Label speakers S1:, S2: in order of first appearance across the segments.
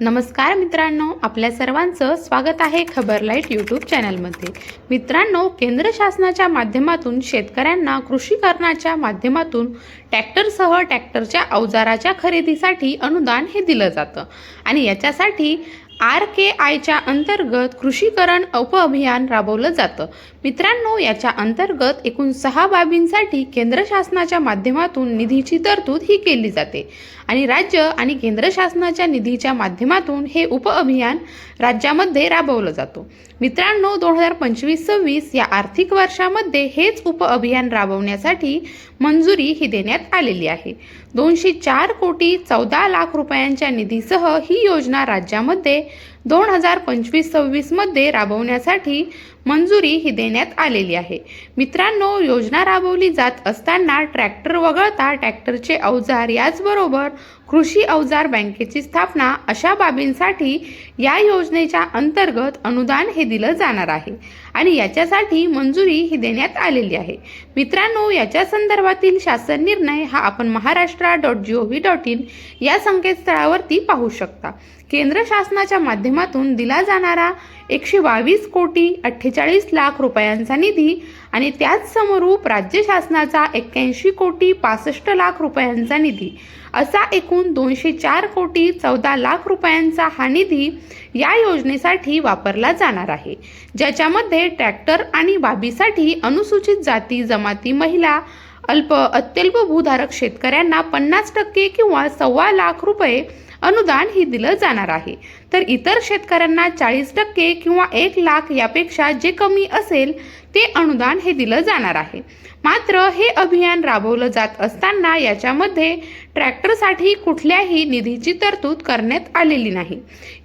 S1: नमस्कार मित्रांनो आपल्या सर्वांचं स्वागत आहे खबर लाइट यूट्यूब चॅनलमध्ये. मित्रांनो केंद्र शासनाच्या माध्यमातून शेतकऱ्यांना कृषी करण्याच्या माध्यमातून ट्रॅक्टरसह ट्रॅक्टरच्या अवजाराच्या खरेदीसाठी अनुदान हे दिलं जातं. आणि याच्यासाठी आर के आयच्या अंतर्गत कृषीकरण उपअभियान राबवलं जातं. मित्रांनो याच्या अंतर्गत एकूण सहा बाबींसाठी केंद्र शासनाच्या माध्यमातून निधीची तरतूद ही केली जाते. आणि राज्य आणि केंद्र शासनाच्या निधीच्या माध्यमातून हे उपअभियान राज्यामध्ये राबवलं जातो. मित्रांनो दोन हजार पंचवीस सव्वीस या आर्थिक वर्षामध्ये हेच उपअभियान राबवण्यासाठी मंजुरी ही देण्यात आलेली आहे. दोनशे चार कोटी चौदा लाख रुपयांच्या निधीसह ही योजना राज्यामध्ये दोन हजार पंचवीस सव्वीसमध्ये राबवण्यासाठी मंजुरी ही देण्यात आलेली आहे. मित्रांनो योजना राबवली जात असताना ट्रॅक्टर वगळता ट्रॅक्टरचे अवजार याचबरोबर कृषी अवजार बँकेची स्थापना अशा बाबींसाठी या योजनेच्या अंतर्गत अनुदान हे दिलं जाणार आहे आणि याच्यासाठी मंजुरी ही देण्यात आलेली आहे. मित्रांनो याच्या संदर्भातील शासन निर्णय हा आपण Maharashtra dot G O V dot in या संकेतस्थळावरती पाहू शकता. केंद्र शासनाच्या माध्यमातून दिला जाणारा एकशे बावीस कोटी अठ्ठेचाळीस लाख रुपयांचा निधी आणि त्याच समरूप राज्य शासनाचा एक्क्याऐंशी कोटी पासष्ट लाख रुपयांचा निधी. असा एकूण दोनशे चार कोटी चौदा लाख रुपयांचा हा निधी या योजनेसाठी वापरला जाणार आहे. ज्याच्यामध्ये ट्रॅक्टर आणि बाबीसाठी अनुसूचित जाती जमाती महिला अल्प अत्यल्प भूधारक शेतकऱ्यांना पन्नास टक्के किंवा सव्वा लाख रुपये अनुदान ही दिलं जाणार आहे. तर इतर शेतकऱ्यांना चाळीस टक्के किंवा एक लाख यापेक्षा जे कमी असेल ते अनुदान हे दिलं जाणार आहे. मात्र हे अभियान राबवलं जात असताना याच्यामध्ये ट्रॅक्टरसाठी कुठल्याही निधीची तरतूद करण्यात आलेली नाही.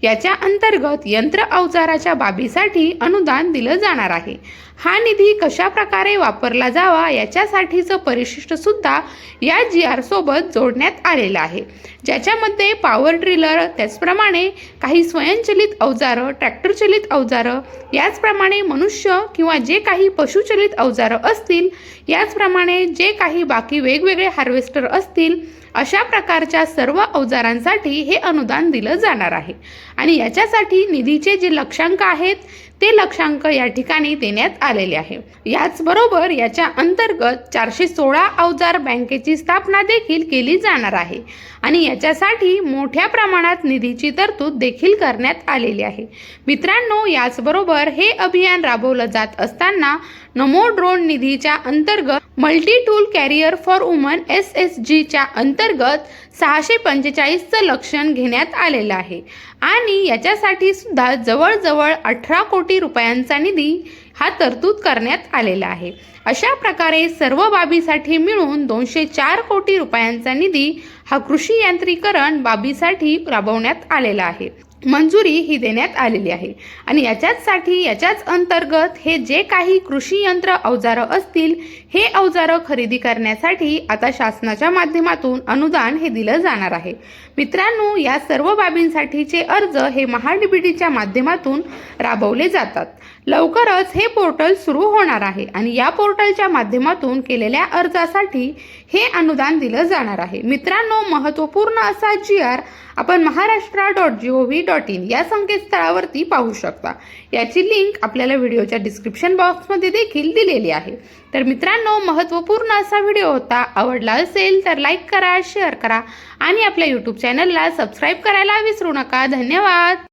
S1: याच्या अंतर्गत यंत्र अवजाराच्या बाबीसाठी अनुदान दिलं जाणार आहे. हा निधी कशा प्रकारे वापरला जावा याच्यासाठीचं परिशिष्ट सुद्धा या जी आर सोबत जोडण्यात आलेलं आहे. ज्याच्यामध्ये पॉवर ड्रिलर त्याचप्रमाणे काही स्वयंचलित अवजारं ट्रॅक्टरचलित अवजारं याचप्रमाणे मनुष्य किंवा जे काही पशुचलित अवजारं असतील याचप्रमाणे जे काही बाकी वेगवेगळे हार्वेस्टर असतील अशा प्रकारच्या सर्व अवजारांसाठी हे अनुदान दिलं जाणार आहे. आणि याच्यासाठी निधीचे जे लक्षांक आहेत ते लक्षांक या ठिकाणी देण्यात आलेले आहे. याचबरोबर याच्या अंतर्गत चारशे सोळा अवजार बँकेची स्थापना देखील केली जाणार आहे. आणि याच्यासाठी मोठ्या प्रमाणात निधीची तरतूद देखील करण्यात आलेली आहे. मित्रांनो याचबरोबर हे अभियान राबवलं जात असताना नमो ड्रोन निधीच्या अंतर्गत multi tool carrier for woman S S जीच्या अंतर्गत सहाशे पंचेचाळीसचं लक्षण घेण्यात आलेलं आहे. आणि याच्यासाठी सुद्धा जवळजवळ अठरा कोटी रुपयांचा निधी हा तरतूद करण्यात आलेला आहे. अशा प्रकारे सर्व बाबीसाठी मिळून दोनशे चार कोटी रुपयांचा निधी हा कृषी यांत्रिकरण बाबीसाठी राबवण्यात आलेला आहे. मंजुरी ही देण्यात आलेली आहे. आणि याच्याचसाठी याच्याच अंतर्गत हे जे काही कृषी यंत्र अवजारं असतील हे अवजारं खरेदी करण्यासाठी आता शासनाच्या माध्यमातून अनुदान हे दिलं जाणार आहे. मित्रांनो या सर्व बाबींसाठीचे अर्ज हे महाडीबीटीच्या माध्यमातून राबवले जातात. लवकरच हे पोर्टल सुरू होणार आहे आणि या पोर्टलच्या माध्यमातून केलेल्या अर्जासाठी हे अनुदान दिलं जाणार आहे. मित्रांनो महत्त्वपूर्ण असा जी आर आपण Maharashtra dot G O V dot in या संकेतस्थळावरती पाहू शकता. याची लिंक आपल्याला व्हिडिओच्या डिस्क्रिप्शन बॉक्समध्ये देखील दिलेली आहे. तर मित्रांनो महत्त्वपूर्ण असा व्हिडिओ होता आवडला असेल तर लाईक करा शेअर करा आणि आपल्या यूट्यूब चॅनलला सबस्क्राईब करायला विसरू नका. धन्यवाद!